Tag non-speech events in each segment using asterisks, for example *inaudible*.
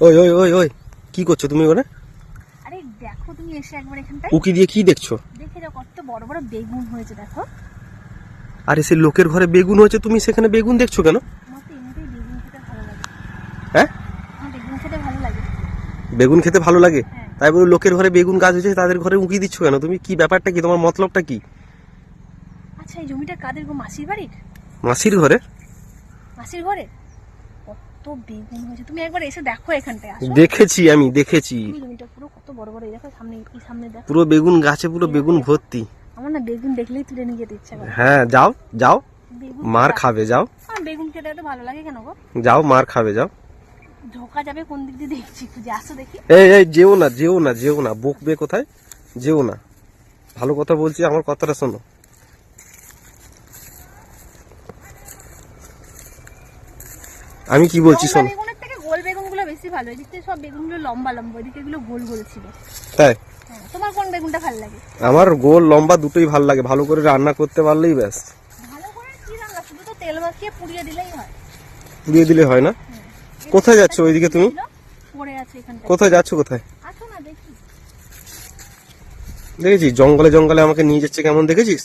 ওই ওই ওই ওই। কি করছ তুমি ওখানে? আরে দেখো তুমি এসে একবার এখানটায়। উকি দিয়ে কি দেখছ? দেখে যাও কত বড় বড় বেগুন হয়েছে দেখো। আরে সে লোকের ঘরে বেগুন হয়েছে তুমি সেখানে বেগুন দেখছ কেন? আমার তো এমনিতেই বেগুন খেতে ভালো লাগে। হ্যাঁ? বেগুন খেতে ভালো লাগে। লাগে? হ্যাঁ। তাই বলে লোকের ঘরে বেগুন গাছ হয়েছে তাদের ঘরে উকি দিচ্ছ কেন? তুমি কি ব্যাপারটা কি? তোমার মতলবটা কি? আচ্ছা এই জমিটা কাদের গো মাসির বাড়ির? মাসির ঘরে? মাসির ঘরে? কত বেগুন হয়েছে। তুমি একবার এসে দেখো এখানটায় আসো। দেখেছি আমি দেখেছি। জমিটা পুরো কত বড় বড় এই দেখো সামনে এই সামনে দেখো। পুরো বেগুন গাছে পুরো বেগুন ভর্তি। আমার না বেগুন দেখলেই তুলে নিয়ে যেতে ইচ্ছা করে। হ্যাঁ যাও যাও। মার খাবে যাও। বেগুন খেতে এত ভালো লাগে কেন গো? যাও মার খাবে যাও। ঢোকা যাবে কোন দিক দিয়ে দেখছি খুঁজে আসো দেখি। এই এই যেও না যেও না যেও না। বকবে কোথায়? যেও না। ভালো কথা বলছি আমার কথাটা শোনো। আমি কি বলছি শোনো। বেগুনের থেকে গোল বেগুনগুলো বেশি ভালো এদিক সব বেগুনগুলো লম্বা লম্বা এদিকে এগুলো গোল গোল ছিল। তাই? হ্যাঁ তোমার কোন বেগুনটা ভালো লাগে? আমার গোল লম্বা দুটোই ভালো লাগে ভালো করে রান্না করতে পারলেই ব্যাস। ভালো করে কি রান্না শুধু তো তেল মাখিয়ে পুড়িয়ে দিলেই হয়। দিয়ে দিলে হয় না? কোথায় যাচ্ছ ওইদিকে তুমি? পড়ে আছে এখানটা। কোথায় যাচ্ছ কোথায়? আসো না দেখি। দেখেছিস? জঙ্গলে জঙ্গলে আমাকে নিয়ে যাচ্ছে কেমন দেখেছিস?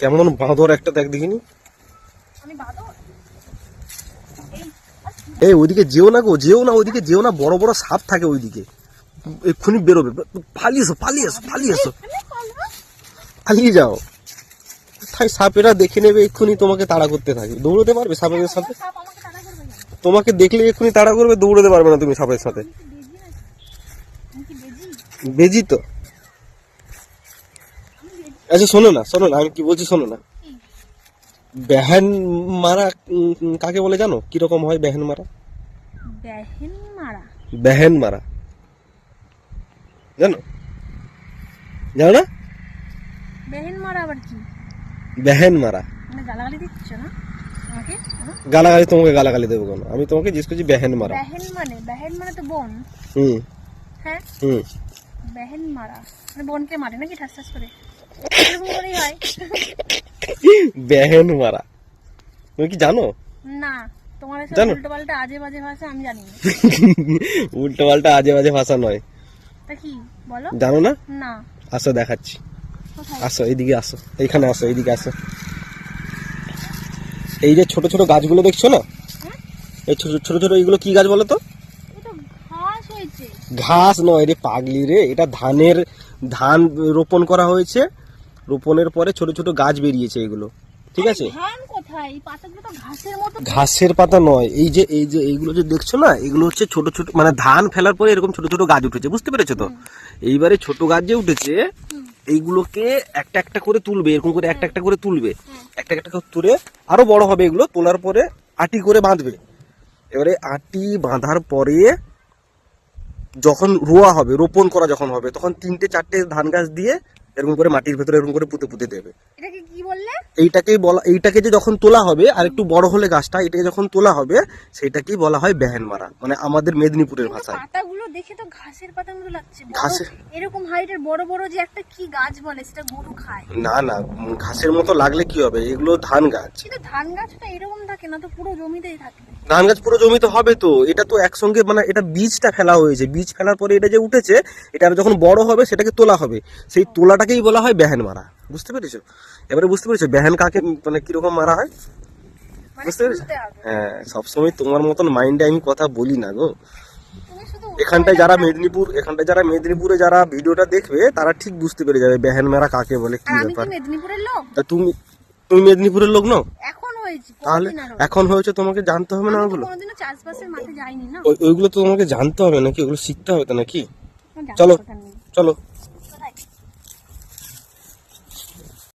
কেমন বাঁদর একটা দেখ দেখিনি। আমি বাদর? এই ওইদিকে যেও না গো, যেও না, ওইদিকে যেও না, বড় বড় সাপ থাকে ওইদিকে। এক্ষুনি বেরোবে। পালিয়ে এসো পালিয়ে এসো পালিয়ে এসো পালিয়ে যাও। তাই সাপেরা দেখে নেবে এক্ষুনি তোমাকে তাড়া করতে থাকে। দৌড়তে পারবে সাপের সাথে? তোমাকে দেখলে এক্ষুনি তাড়া করবে, দৌড়তে পারবে না তুমি সাপের সাথে। বেজি তো। আচ্ছা শোনো না শোনো না, আমি কি বলছি শোনো না? বেহান মারা কাকে বলে জানো? কীরকম হয় বেহান মারা? বেহেন মারা? বেহেন মারা। জানো? জানো না? বেহেন মারা আবার কি? বেহেন মারা। মানে গালাগালি দিচ্ছ না? গালাগালি তোমাকে গালাগালি দেবো কেন? আমি তোমাকে জিজ্ঞেস করছি বেহেন মারা। বেহেন মানে? বেহেন মানে তো বোন। হুম। হ্যাঁ? হুম। বেহেন মারা। মানে বোনকে মারে নাকি ঠাস ঠাস করে? বেহেন মারা। তুমি কি জানো? না তোমার এসব জানো? উল্টো পাল্টা আজে বাজে ভাষা আমি জানি *laughs* উল্টো পাল্টা আজে বাজে ভাষা নয়। তা কি বলো? জানো না? না। আসো দেখাচ্ছি। আসো এইদিকে আসো। এইখানে আসো এইদিকে আসো। এই যে ছোট ছোট গাছগুলো দেখছ না? এই ছোট ছোট ছোট এইগুলো কি গাছ বলো তো? ঘাস ঘাস নয় রে পাগলি রে। এটা ধানের ধান রোপণ করা হয়েছে। রোপণের পরে ছোট ছোট গাছ বেরিয়েছে এগুলো। ঠিক আছে? ঘাসের পাতা নয় এই যে এই যে এইগুলো যে দেখছ না এগুলো হচ্ছে ছোট ছোট মানে ধান ফেলার পরে এরকম ছোট ছোট গাছ উঠেছে বুঝতে পেরেছ তো? এইবারে ছোট গাছ যে উঠেছে এইগুলোকে একটা একটা করে তুলবে এরকম করে একটা একটা করে তুলবে। একটা একটা করে তুলে আরও বড় হবে এগুলো তোলার পরে আটি করে বাঁধবে। এবারে আটি বাঁধার পরে যখন রোয়া হবে রোপণ করা যখন হবে তখন তিনটে চারটে ধান গাছ দিয়ে এরকম করে মাটির ভেতরে এরকম করে পুঁতে পুঁতে দেবে। এটাকে কি বললে? এইটাকেই বলা এইটাকে যে যখন তোলা হবে আর একটু বড় হলে গাছটা এটাকে যখন তোলা হবে সেটাকেই বলা হয় বেহেন মারা মানে আমাদের মেদিনীপুরের ভাষায়। পাতাগুলো দেখে তো ঘাসের পাতার মতো লাগছে। ঘাসের- এরকম হাইটের বড় বড় যে একটা কি গাছ বলে সেটা গরু খায়। না না ঘাসের মতো লাগলে কি হবে? এগুলো ধান গাছ। কিন্তু ধান গাছটা এরকম থাকে না তো পুরো জমিতেই থাকে। ধান গাছ পুরো জমিতে হবে তো। এটা তো একসঙ্গে মানে এটা বীজটা ফেলা হয়েছে। বীজ ফেলার পরে এটা যে উঠেছে এটা যখন বড় হবে সেটাকে তোলা হবে। সেই তোলাটাকেই বলা হয় বেহেন মারা। বুঝতে পেরেছ? এবারে বুঝতে পেরেছ বেহেন কাকে মানে কীরকম মারা হয়? মানে বুঝতে পেরেছ? হ্যাঁ সবসময় তোমার মতন মাইন্ডে আমি কথা বলি না গো। এখানটায় যারা মেদিনীপুর এখানটায় যারা মেদিনীপুরে যারা ভিডিওটা দেখবে তারা ঠিক বুঝতে পেরে যাবে বেহেন মেরা কাকে বলে কি ব্যাপার। মেদিনীপুরের লোক? তা তুমি তুমি মেদিনীপুরের লোক নও? এখন হয়েছি তাহলে এখন হয়েছে তোমাকে জানতে হবে না ওগুলো? কোনোদিনও চাষবাসের মাঠে যাইনি না। ওই- ওইগুলো তো তোমাকে জানতে হবে নাকি ওগুলো শিখতে হবে তো নাকি? চলো। চলো।